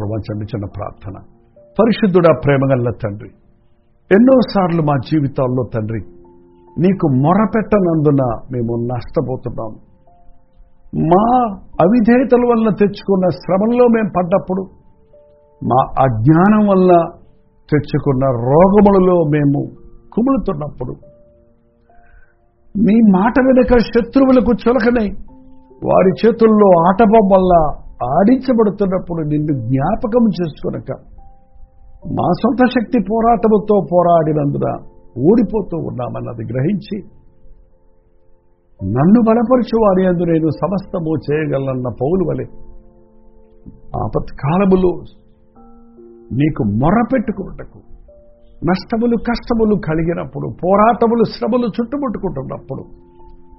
తలలు వంచండి చిన్న ప్రార్థన. పరిశుద్ధుడా ప్రేమగల్ల తండ్రి ఎన్నోసార్లు మా జీవితాల్లో తండ్రి నీకు మొరపెట్టనందున మేము నష్టపోతున్నాము మా అవిధేయతల వల్ల తెచ్చుకున్న శ్రమంలో మేము పడ్డప్పుడు మా అజ్ఞానం వల్ల తెచ్చుకున్న రోగములలో మేము కుములుతున్నప్పుడు నీ మాట వెనుక శత్రువులకు చులకనై వారి చేతుల్లో ఆటబొమ్మల్లా ఆడించబడుతున్నప్పుడు నిన్ను జ్ఞాపకం చేసుకునక మా సొంత శక్తి పోరాటముతో పోరాడినందున ఓడిపోతూ ఉన్నామన్నది గ్రహించి నన్ను బలపరచు వారి అందు నేను సమస్తము చేయగలన్న పౌలు వలె ఆపత్కాలములో నీకు మొర్రపెట్టుకున్నటకు నష్టములు కష్టములు కలిగినప్పుడు పోరాటములు శ్రమలు చుట్టుముట్టుకుంటున్నప్పుడు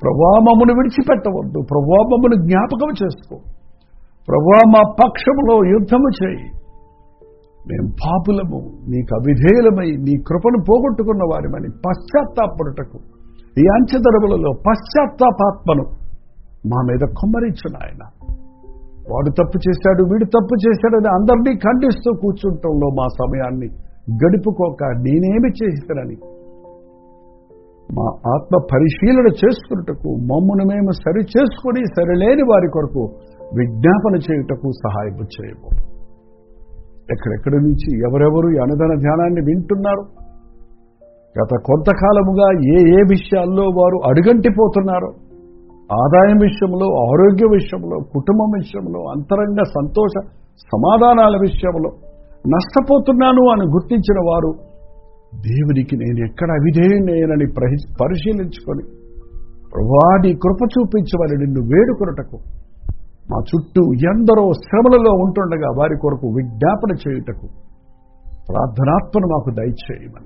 ప్రభామమును విడిచిపెట్టవద్దు ప్రభామమును జ్ఞాపకం చేసుకో. ప్రభా మా పక్షములో యుద్ధము చేయి. మేం పాపులము నీకు అవిధేయులమై నీ కృపను పోగొట్టుకున్న వారిమని పశ్చాత్తాపడుటకు ఈ అంచెదరములలో పశ్చాత్తాపాత్మను మా మీద కుమ్మరించు నాయన. వాడు తప్పు చేశాడు వీడు తప్పు చేశాడని అందరినీ ఖండిస్తూ కూర్చుంటంలో మా సమయాన్ని గడుపుకోక నేనేమి చేశానని మా ఆత్మ పరిశీలన చేసుకున్నటకు మమ్మును మేము సరి చేసుకుని సరిలేని వారి కొరకు విజ్ఞాపన చేయుటకు సహాయం చేయము. ఎక్కడెక్కడి నుంచి ఎవరెవరు అనుదన ధ్యానాన్ని వింటున్నారు? గత కొంతకాలముగా ఏ ఏ విషయాల్లో వారు అడుగంటిపోతున్నారో? ఆదాయం విషయంలో ఆరోగ్య విషయంలో కుటుంబం విషయంలో అంతరంగ సంతోష సమాధానాల విషయంలో నష్టపోతున్నాను అని గుర్తించిన వారు దేవునికి నేను ఎక్కడ అవిధేయునేనని పరిశీలించుకొని వాడి కృప చూపించవని నిన్ను వేడుకొనటకు మా చుట్టూ ఎందరో శ్రమలలో ఉంటుండగా వారి కొరకు విజ్ఞాపన చేయుటకు ప్రార్థనాత్మను మాకు దయచేయమని.